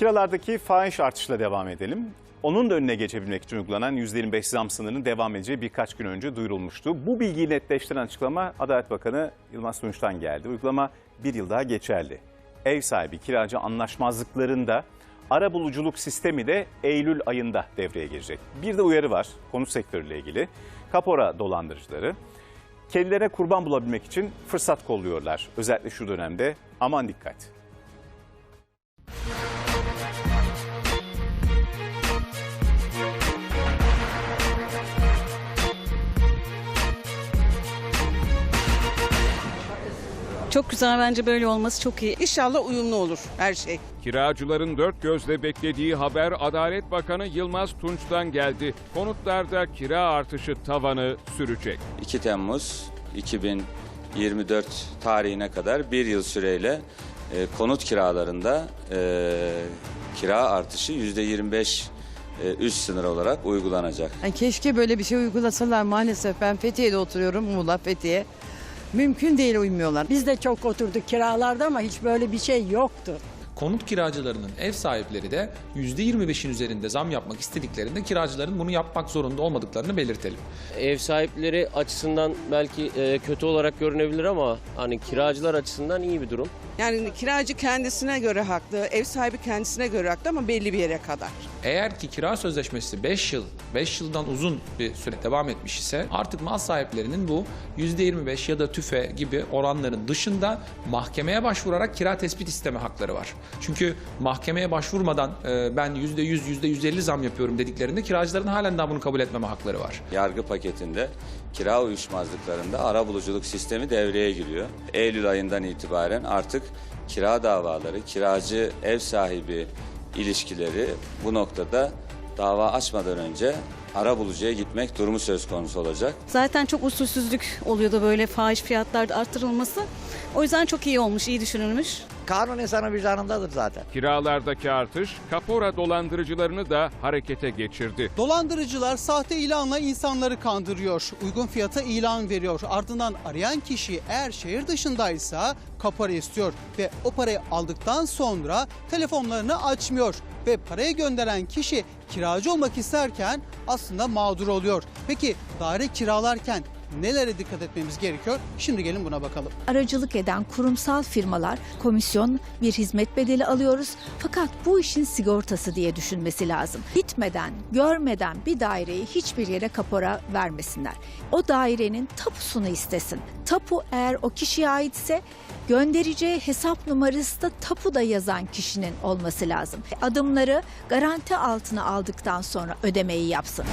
Kiralardaki fahiş artışla devam edelim. Onun da önüne geçebilmek için uygulanan %25 zam sınırının devam edeceği birkaç gün önce duyurulmuştu. Bu bilgiyi netleştiren açıklama Adalet Bakanı Yılmaz Tunç'tan geldi. Uygulama bir yıl daha geçerli. Ev sahibi kiracı anlaşmazlıklarında ara buluculuk sistemi de Eylül ayında devreye girecek. Bir de uyarı var konut sektörüyle ilgili. Kapora dolandırıcıları kedilere kurban bulabilmek için fırsat kolluyorlar. Özellikle şu dönemde aman dikkat. Çok güzel bence böyle olması çok iyi. İnşallah uyumlu olur her şey. Kiracıların dört gözle beklediği haber Adalet Bakanı Yılmaz Tunç'tan geldi. Konutlarda kira artışı tavanı sürecek. 2 Temmuz 2024 tarihine kadar bir yıl süreyle e, konut kiralarında e, kira artışı %25 e, üst sınır olarak uygulanacak. Ay keşke böyle bir şey uygulasalar maalesef. Ben Fethiye'de oturuyorum, Muğla, Fethiye. Mümkün değil uymuyorlar. Biz de çok oturduk kiralarda ama hiç böyle bir şey yoktu. Konut kiracılarının ev sahipleri de %25'in üzerinde zam yapmak istediklerinde kiracıların bunu yapmak zorunda olmadıklarını belirtelim. Ev sahipleri açısından belki e, kötü olarak görünebilir ama hani kiracılar açısından iyi bir durum. Yani kiracı kendisine göre haklı, ev sahibi kendisine göre haklı ama belli bir yere kadar. Eğer ki kira sözleşmesi 5 yıl, 5 yıldan uzun bir süre devam etmiş ise artık mal sahiplerinin bu %25 ya da tüfe gibi oranların dışında mahkemeye başvurarak kira tespit isteme hakları var. Çünkü mahkemeye başvurmadan e, ben %100, %150 zam yapıyorum dediklerinde kiracıların halen daha bunu kabul etmeme hakları var. Yargı paketinde kira uyuşmazlıklarında arabuluculuk sistemi devreye giriyor. Eylül ayından itibaren artık kira davaları, kiracı ev sahibi ilişkileri bu noktada dava açmadan önce arabulucuya gitmek durumu söz konusu olacak. Zaten çok usulsüzlük oluyordu böyle fahiş fiyatlarda arttırılması. O yüzden çok iyi olmuş, iyi düşünülmüş. Kanun insanın vicdanındadır zaten. Kiralardaki artış kapora dolandırıcılarını da harekete geçirdi. Dolandırıcılar sahte ilanla insanları kandırıyor. Uygun fiyata ilan veriyor. Ardından arayan kişi eğer şehir dışındaysa kapora istiyor ve o parayı aldıktan sonra telefonlarını açmıyor ve parayı gönderen kişi kiracı olmak isterken aslında mağdur oluyor. Peki daire kiralarken nelere dikkat etmemiz gerekiyor? Şimdi gelin buna bakalım. aracılık eden kurumsal firmalar komisyon bir hizmet bedeli alıyoruz. Fakat bu işin sigortası diye düşünmesi lazım. Gitmeden, görmeden bir daireyi hiçbir yere kapora vermesinler. O dairenin tapusunu istesin. Tapu eğer o kişiye aitse göndereceği hesap numarası da tapuda yazan kişinin olması lazım. Adımları garanti altına aldıktan sonra ödemeyi yapsın.